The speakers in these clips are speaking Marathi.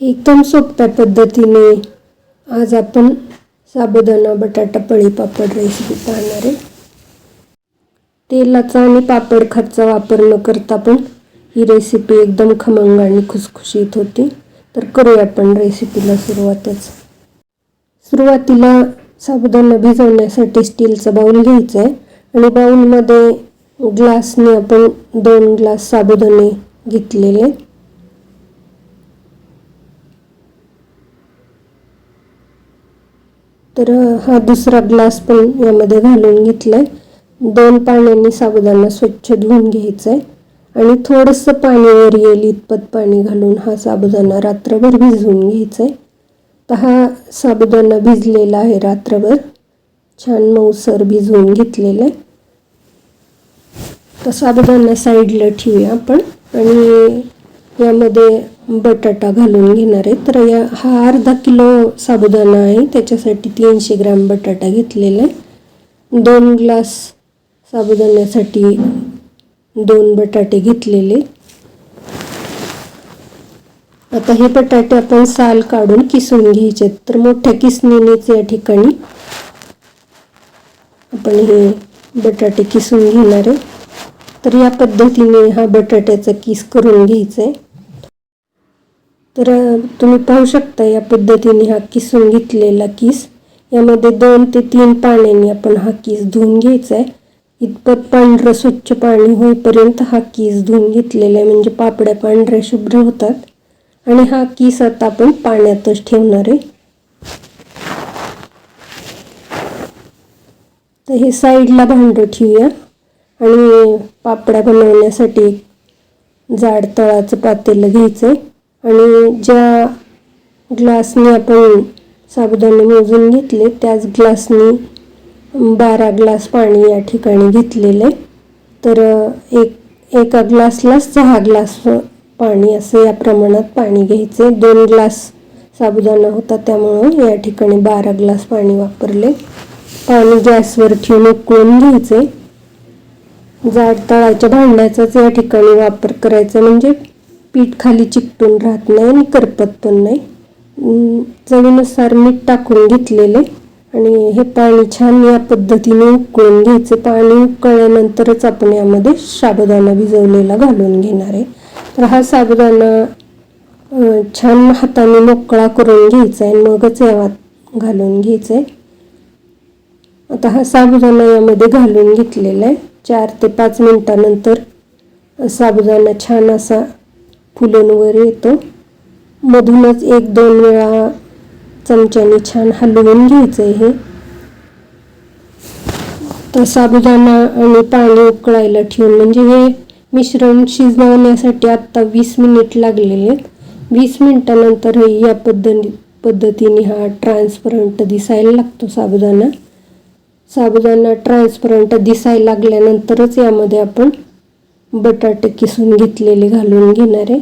एकदम सोप्या पद्धतीने आज आपण साबुदाणा बटाटा पळी पापड रेसिपी पाहणार आहे. तेलाचा आणि पापड खतचा वापर न करता पण ही रेसिपी एकदम खमंग आणि खुसखुशीत होती. तर करूया आपण रेसिपीला सुरुवातच. सुरुवातीला साबुदाणा भिजवण्यासाठी स्टीलचा बाऊल घ्यायचा आहे. आणि बाऊलमध्ये ग्लासने आपण दोन ग्लास साबुदाणे घेतलेले. तर हा दुसरा ग्लास पण यामध्ये घालून घेतलाय. दोन पाण्याने साबुदाणा स्वच्छ धुवून घ्यायचा आहे आणि थोडंसं पाणी वर येईल इतपत पाणी घालून हा साबुदाणा रात्रभर भिजवून घ्यायचा आहे तर हा साबुदाणा भिजलेला आहे रात्रभर. छान मऊसर भिजवून घेतलेला आहे तर साबुदाणा साईडला ठेवूया आपण. आणि यामध्ये बटाटा घालून घेणार आहे. तर या हा अर्धा किलो साबुदाणा आहे. त्याच्यासाठी तीनशे ग्रॅम बटाटा घेतलेला आहे. दोन ग्लास साबुदाण्यासाठी दोन बटाटे घेतलेले आता हे बटाटे आपण साल काढून किसून घ्यायचे तर मोठ्या किसणीनेच या ठिकाणी आपण हे बटाटे किसून घेणार आहे. तर या पद्धतीने हा बटाट्याचा किस करून घ्यायचा आहे. तर तुम्ही पाहू शकता या पद्धतीने हा किसून घेतलेला किस. यामध्ये दोन ते तीन पाण्याने आपण हा किस धुवून घ्यायचा आहे इतपत पांढरं स्वच्छ पाणी होईपर्यंत हा किस धुवून घेतलेला आहे म्हणजे पापड्या पांढऱ्या शुभ्र होतात. आणि हा किस आता आपण पाण्यातच ठेवणार आहे तर हे साईडला भांडं ठेवूया. आणि पापड्या बनवण्यासाठी जाड तळाचं पातेलं घ्यायचं आहे आणि ज्या ग्लासने आपण साबुदाणे मोजून घेतले त्याच ग्लासनी बारा ग्लास पाणी या ठिकाणी घेतलेले. तर एक एका ग्लासला सहा ग्लास पाणी असं या प्रमाणात पाणी घ्यायचे. दोन ग्लास साबुदाणा होता त्यामुळं या ठिकाणी बारा ग्लास पाणी वापरले. पाणी गॅसवर ठेवून उकळून घ्यायचे. जाड तळाच्या भांड्याचाच या ठिकाणी वापर करायचा म्हणजे पीठ खाली चिकटून राहत नाही आणि करपत पण नाही. चवीनुसार मीठ टाकून घेतलेले आणि हे पाणी छान या पद्धतीने उकळून घ्यायचे. पाणी उकळल्यानंतरच आपण यामध्ये साबुदाणा भिजवलेला घालून घेणार आहे. तर हा साबुदाणा छान हाताने मोकळा करून घ्यायचा आहे मगच यावात घालून घ्यायचं आहे. आता हा साबुदाणा यामध्ये घालून घेतलेला आहे. चार ते पाच मिनटानंतर साबुदाणा छान असा फुलून वर येतो. मधूनच एक दोन वेळा चमच्याने छान हलवून घ्यायचं आहे हे. तर साबुदाणा आणि पाणी उकळायला ठेवून म्हणजे हे मिश्रण शिजवण्यासाठी आत्ता वीस मिनिट लागलेले आहेत. वीस मिनटानंतर या पद्धती पद्धतीने हा ट्रान्सपरंट दिसायला लागतो साबुदाणा. साबुदाणा ट्रान्सपरंट दिसायला लागल्यानंतरच यामध्ये आपण बटाटे किसून घेतलेले घालून घेणार. आहे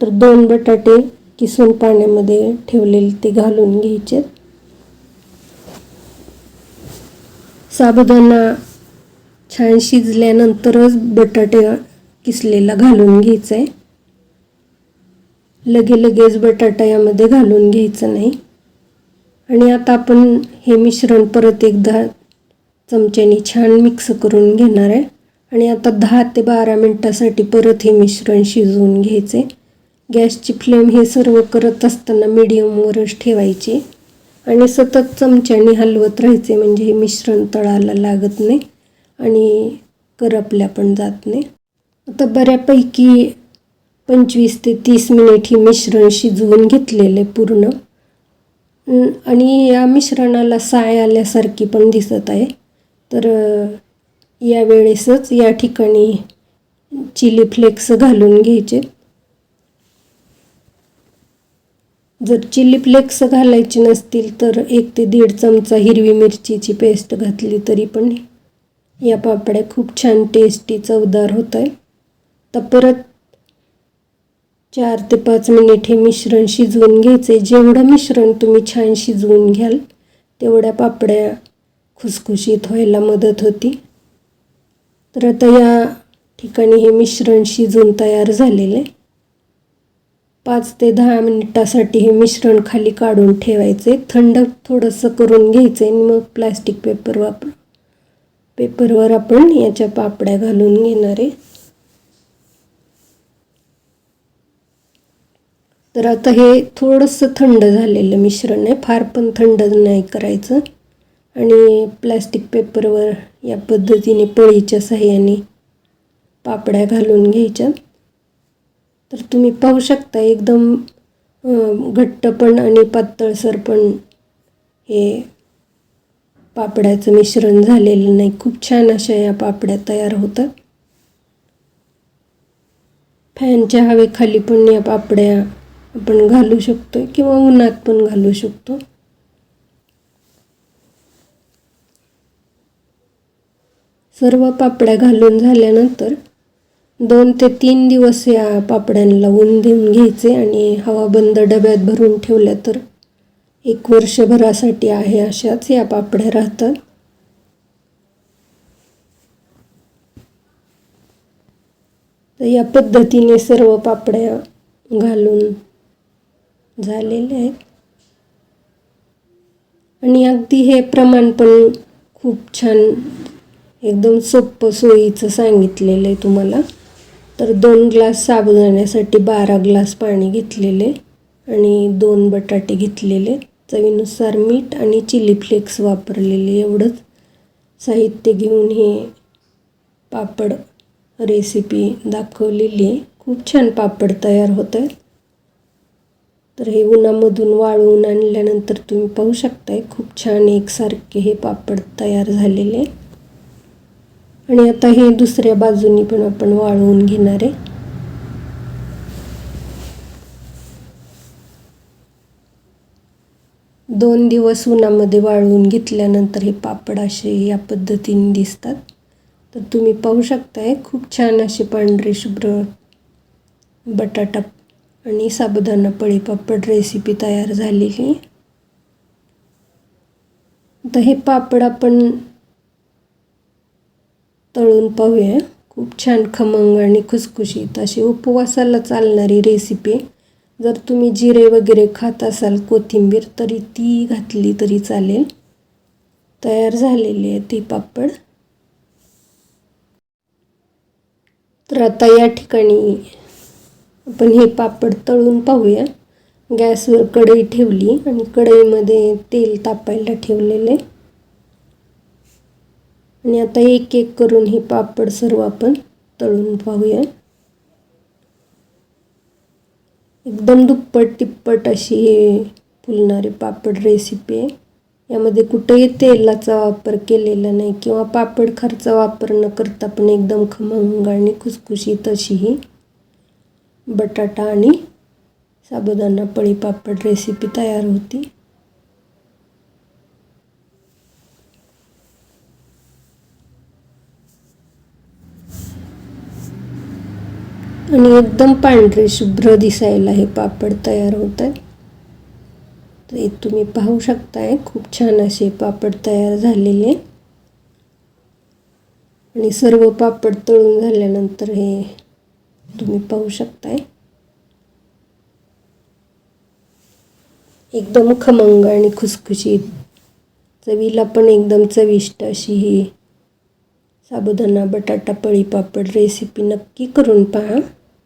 तर दोन बटाटे किसून पाण्यामध्ये ठेवलेले ते घालून घ्यायचे. साबुदाणा छान शिजल्यानंतरच बटाटे किसलेला घालून घ्यायचा. आहे लगे लगेच बटाटा यामध्ये घालून घ्यायचं नाही. आणि आता आपण हे मिश्रण परत एकदा चमच्याने छान मिक्स करून घेणार आहे. आणि आता दहा ते बारा मिनटासाठी परत हे मिश्रण शिजवून घ्यायचे. गॅसची फ्लेम हे सर्व करत असताना मिडियमवरच ठेवायची. आणि सतत चमच्याने हलवत राहायचे म्हणजे हे मिश्रण तळाला लागत नाही आणि करपल्या पण जात नाही. आता बऱ्यापैकी पंचवीस ते तीस मिनिट ही मिश्रण शिजवून घेतलेले पूर्ण. आणि या मिश्रणाला साय आल्यासारखी पण दिसत आहे. तर यावेळेसच या ठिकाणी चिली फ्लेक्स घालून घ्यायचे. जर चिली फ्लेक्स घालायचे नसतील तर एक ते दीड चमचा हिरवी मिरचीची पेस्ट घातली तरी पण या पापड्या खूप छान टेस्टी चवदार होत आहे तर परत चार ते पाच मिनिट हे मिश्रण शिजवून घ्यायचे जेवढं मिश्रण तुम्ही छान शिजवून घ्याल तेवढ्या पापड्या खुसखुशीत व्हायला मदत होती. तर आता या ठिकाणी हे मिश्रण शिजून तयार झालेलं आहे. पाच ते दहा मिनिटासाठी हे मिश्रण खाली काढून ठेवायचे थंड थोडंसं करून घ्यायचं आणि मग प्लास्टिक पेपर वापर पेपरवर आपण याच्या पापड्या घालून घेणार आहे. तर आता हे थोडंसं थंड झालेलं मिश्रण आहे. फार पण थंड नाही करायचं. आणि प्लास्टिक पेपरवर या पद्धतीने पळीच्या साह्याने पापड्या घालून घ्यायच्या. तर तुम्ही पाहू शकता एकदम घट्ट पण आणि पातळसर पण हे पापड्याचं मिश्रण झालेलं नाही. खूप छान अशा या पापड्या तयार होतात. फॅनच्या हवेखाली पण या पापड्या आपण घालू शकतो किंवा उन्हात पण घालू शकतो. सर्व पापड्या घालून झाल्यानंतर दोन ते तीन दिवस या पापड्यांना ऊन देऊन घ्यायचे आणि हवाबंद डब्यात भरून ठेवल्या तर एक वर्षभरासाठी आहे अशाच या पापड्या राहतात. तर या पद्धतीने सर्व पापड्या घालून झालेल्या आहेत. आणि अगदी हे प्रमाण पण खूप छान एकदम सोपं सोयीचं सांगितलेलं आहे तुम्हाला. तर दोन ग्लास साबुदाण्यासाठी बारा ग्लास पाणी घेतलेले आणि दोन बटाटे घेतलेले. चवीनुसार मीठ आणि चिली फ्लेक्स वापरलेले एवढंच. साहित्य घेऊन हे पापड रेसिपी दाखवलेली आहे. खूप छान पापड तयार होत आहेत. तर हे उन्हामधून वाळवून आणल्यानंतर तुम्ही पाहू शकताय खूप छान एकसारखे हे पापड तयार झालेले आणि आता हे दुसऱ्या बाजूनी पण आपण वाळवून घेणार आहे. दोन दिवस उन्हामध्ये वाळवून घेतल्यानंतर हे पापड असे या पद्धतीने दिसतात. तर तुम्ही पाहू शकताय खूप छान असे पांढरे शुभ्र बटाटा आणि साबुदाणा पळी पापड रेसिपी तयार झालेली आता हे पापड आपण तळून पाहूया. खूप छान खमंग आणि खुसखुशीत अशी उपवासाला चालणारी रेसिपी जर तुम्ही जिरे वगैरे खात असाल कोथिंबीर तरी ती घातली तरी चालेल. तयार झालेली आहे ती पापड. तर आता या ठिकाणी आपण हे पापड तळून पाहूया. गॅसवर कढई ठेवली आणि कढईमध्ये तेल तापायला ठेवलेले आणि आता एक एक करून हे पापड सर्व आपण तळून पाहूया. एकदम दुप्पट तिप्पट अशी हे फुलणारी पापड रेसिपी आहे. यामध्ये कुठेही तेलाचा वापर केलेला नाही किंवा पापड खर्चा वापर न करता पण एकदम खमंग आणि खुसखुशीत अशी ही बटाटा आणि साबुदाणा पळी पापड रेसिपी तयार होती. आणि एकदम पांढरे शुभ्र दिसायला हे पापड तयार होत आहे तर तुम्ही पाहू शकताय खूप छान असे पापड तयार झालेले. आणि सर्व पापड तळून झाल्यानंतर हे तुम्ही पाहू शकताय. एकदम खमंग आणि खुसखुशीत. चवीला पण एकदम चविष्ट अशी ही साबुदाणा बटाटा पळी पापड रेसिपी नक्की करून पहा.